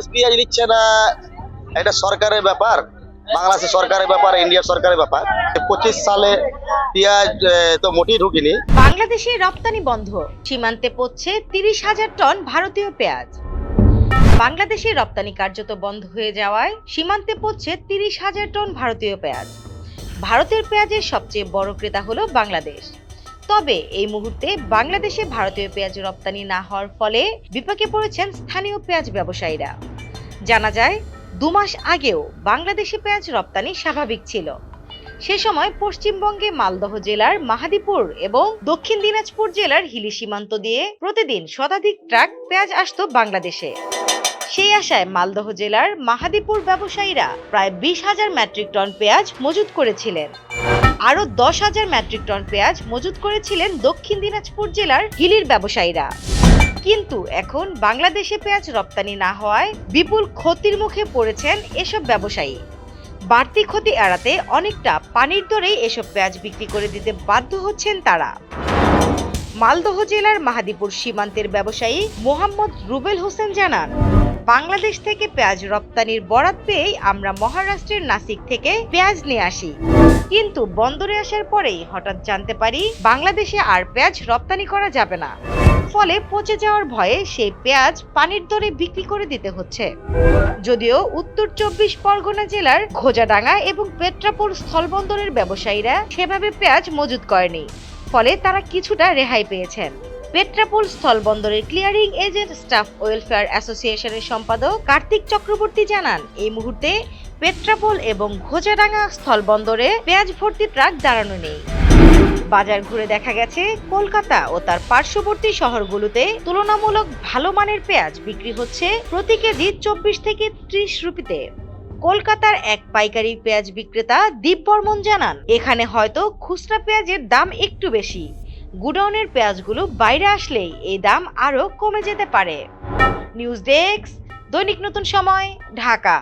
বাংলাদেশ পেঁয়াজ নিচ্ছে না, এটা সরকারের ব্যাপার বাংলাদেশের সরকারের ব্যাপার ইন্ডিয়ার সরকারের ব্যাপার। পঁচিশ সালে পেঁয়াজ তো মোটেই ঢুকিনি। বাংলাদেশে রপ্তানি বন্ধ, সীমান্তে পড়ছে তিরিশ হাজার টন ভারতীয় পেঁয়াজ। বাংলাদেশে রপ্তানি কার্যত বন্ধ হয়ে যাওয়ায় সীমান্তে পড়ছে তিরিশ হাজার টন ভারতীয় পেঁয়াজ। ভারতের পেঁয়াজের সবচেয়ে বড় ক্রেতা হলো বাংলাদেশ। তবে এই মুহূর্তে বাংলাদেশে ভারতীয় পেঁয়াজ রপ্তানি না হওয়ার ফলে বিপাকে পড়েছেন স্থানীয় পেঁয়াজ ব্যবসায়ীরা। জানা যায়, দু মাস আগেও বাংলাদেশে পেঁয়াজ রপ্তানি স্বাভাবিক ছিল। সে সময় পশ্চিমবঙ্গে মালদহ জেলার মাহাদীপুর এবং দক্ষিণ দিনাজপুর জেলার হিলি সীমান্ত দিয়ে প্রতিদিন শতাধিক ট্রাক পেঁয়াজ আসতো বাংলাদেশে। সেই আশায় মালদহ জেলার মাহাদীপুর ব্যবসায়ীরা প্রায় বিশ হাজার মেট্রিক টন পেঁয়াজ মজুত করেছিলেন। আরও দশ হাজার মেট্রিক টন পেঁয়াজ মজুত করেছিলেন দক্ষিণ দিনাজপুর জেলার হিলির ব্যবসায়ীরা। কিন্তু এখন বাংলাদেশে পেঁয়াজ রপ্তানি না হওয়ায় বিপুল ক্ষতির মুখে পড়েছেন এসব ব্যবসায়ী। বাড়তি ক্ষতি এড়াতে অনেকটা পানির দরেই এসব পেঁয়াজ বিক্রি করে দিতে বাধ্য হচ্ছেন তারা। মালদহ জেলার মাহাদীপুর সীমান্তের ব্যবসায়ী মোহাম্মদ রুবেল হোসেন জানান, বাংলাদেশ থেকে পেঁয়াজ রপ্তানির বরাত পেয়েই আমরা মহারাষ্ট্রের নাসিক থেকে পেঁয়াজ নিয়ে আসি। কিন্তু বন্দরে আসার পরেই হঠাৎ জানতে পারি, বাংলাদেশে আর পেঁয়াজ রপ্তানি করা যাবে না। ফলে পচে যাওয়ার ভয়ে সেই পেঁয়াজ পানির দরে বিক্রি করে দিতে হচ্ছে। যদিও উত্তর চব্বিশ পরগনা জেলার খোজাডাঙ্গা এবং পেট্রাপোল স্থলবন্দরের ব্যবসায়ীরা সেভাবে পেঁয়াজ মজুত করেনি, ফলে তারা কিছুটা রেহাই পেয়েছেন। পেট্রাপোল স্থলবন্দরের ক্লিয়ারিং এজেন্ট স্টাফ ওয়েলফেয়ার অ্যাসোসিয়েশনের সম্পাদক কার্তিক চক্রবর্তী জানান, এই মুহূর্তে পেট্রাপোল এবং ঘোজাডাঙ্গা স্থলবন্দরে পেঁয়াজ ভর্তি ট্রাক দাঁড়ানো নেই। বাজার ঘুরে দেখা গেছে কলকাতা ও তার পার্শ্ববর্তী শহরগুলোতে তুলনামূলক ভালো মানের পেঁয়াজ বিক্রি হচ্ছে প্রতি কেজি চব্বিশ থেকে ত্রিশ রুপিতে। কলকাতার এক পাইকারি পেঁয়াজ বিক্রেতা দীপ বর্মন জানান, এখানে হয়তো খুচরা পেঁয়াজের দাম একটু বেশি। গুডাউনের পেঁয়াজগুলো বাইরে আসলেই এই দাম আরও কমে যেতে পারে। নিউজ ডেস্ক, দৈনিক নতুন সময়, ঢাকা।